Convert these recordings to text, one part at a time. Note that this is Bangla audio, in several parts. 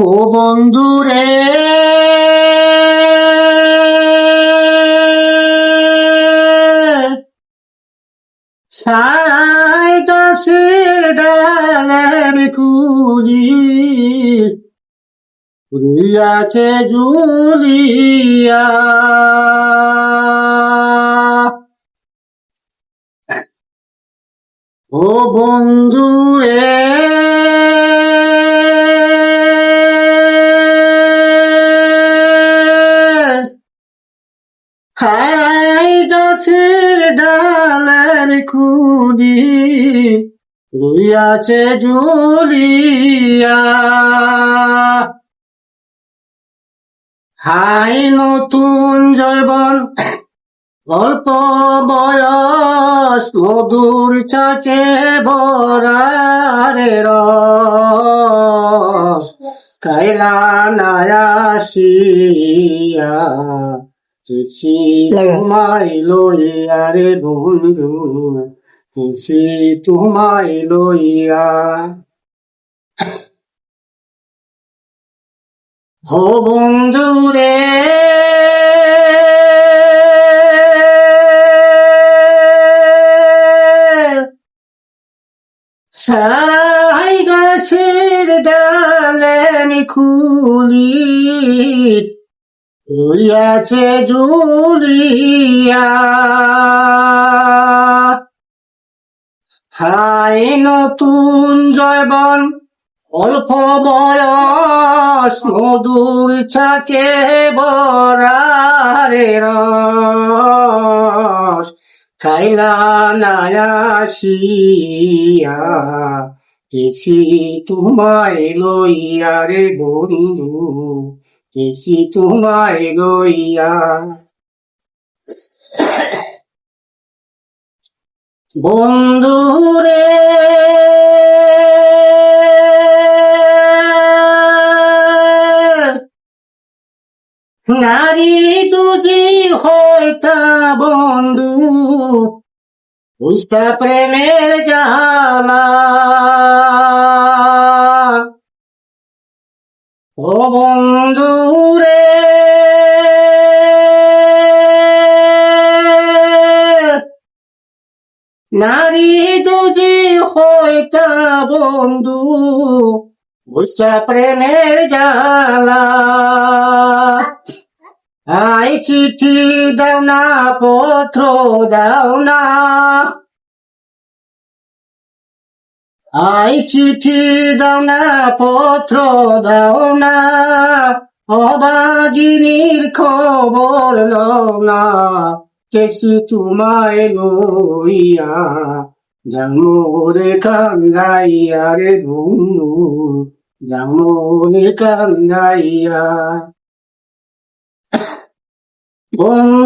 ও বন্ধু রে সারাই গাছের ডালের কুলি জুলিয়া। ও বন্ধু রে খাই গাছের ডালের খুদি রুইয়াছে জুলিয়া। হাই নতুন জৈবন অল্প বয়স মধুর চাকে বরারে রস। কাইলা নায়াসিয়া। লাগা। তোমায় লইয়া রে বন্ধু চিঠি তোমায় লইয়া। হো বন্ধু রে। সারাই গাছের ডালে আমি খুলি রইয়াছে জুলিয়া। হাই নতুন জয়বন, অল্প বয়স, মধুর ছাকে বরারে রস, খাইলা নায়াসিয়া কেসি তোমায় লইয়া রে বন্ধু। কেসি তোমায় লইয়া? বন্ধু রে নারী দুজি হইতা বন্ধু উস্তা প্রেমের জালা ও বন্ধু রে। নারী দুজি হইতা বন্ধু উস্তা প্রেমের জালা আই চিঠি দাও না, পত্র দাও না। আই চিঠি দাও না, পত্র দাও না, অবাগিনীর খবর লও না। কেসি তোমায় লইয়া জামুরে কান্দাইয়া রে বন্ধু জামুরে কান্দাইয়া বন্ধু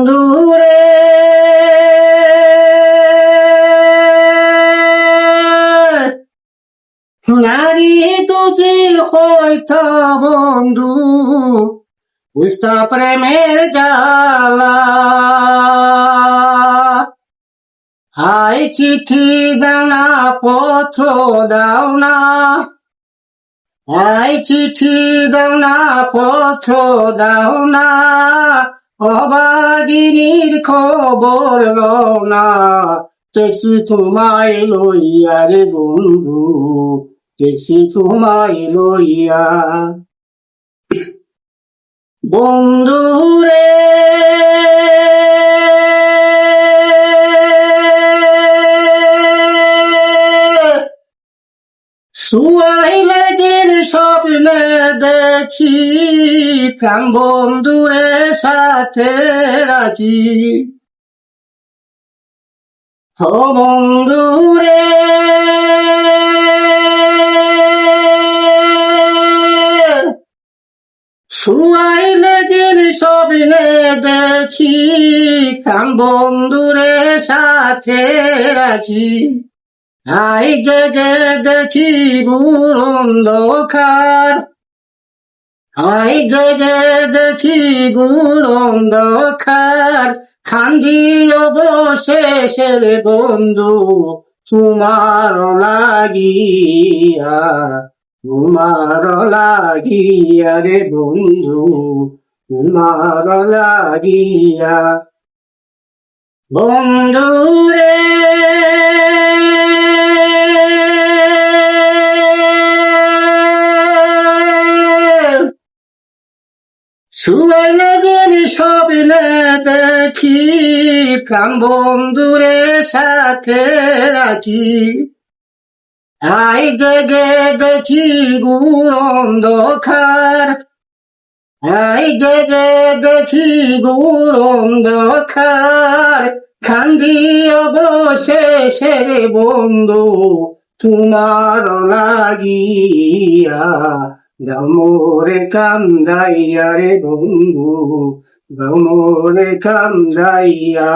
তুজি হইতা বন্ধু, বুঝতা প্রেমের জালা হাই চিঠি দাও না পত্র দাও না। হাই চিঠি দাও না পত্র দাও না। অবাগিনীর খবর লও না। কেসি তোমায় লইয়া রে বন্ধু। কেসি তোমায় লইয়া। বন্ধু রে শুয়াইলে যে স্বপ্নে দেখি, প্রাণ বন্ধুরে সাথে রাখি। ও বন্ধুরে শুয়াইলে যে স্বপ্নে দেখি, কাম বন্ধুরে সাথে রাখি। আই জেগে দেখি অন্ধকার আই জেগে দেখি গুর অন্ধকার খান্দি অবশেষের বন্ধু, তোমার লাগিয়া। তোমার লাগিয়া রে বন্ধু তোমার লাগিয়া। বন্ধু রে সুবর্ণ গরি স্বপ্নে দেখি, প্রাণ বন্ধুরে সাথে রাখি। আই জেগে দেখি গুণ অন্ধকার। আই জেগে দেখি গুণ অন্ধকার। খান্দি অবশেষে বন্ধু তোমার লাগিয়া গমরে কান্দাইয়া রে বন্ধু, গমরে কান্দাইয়া।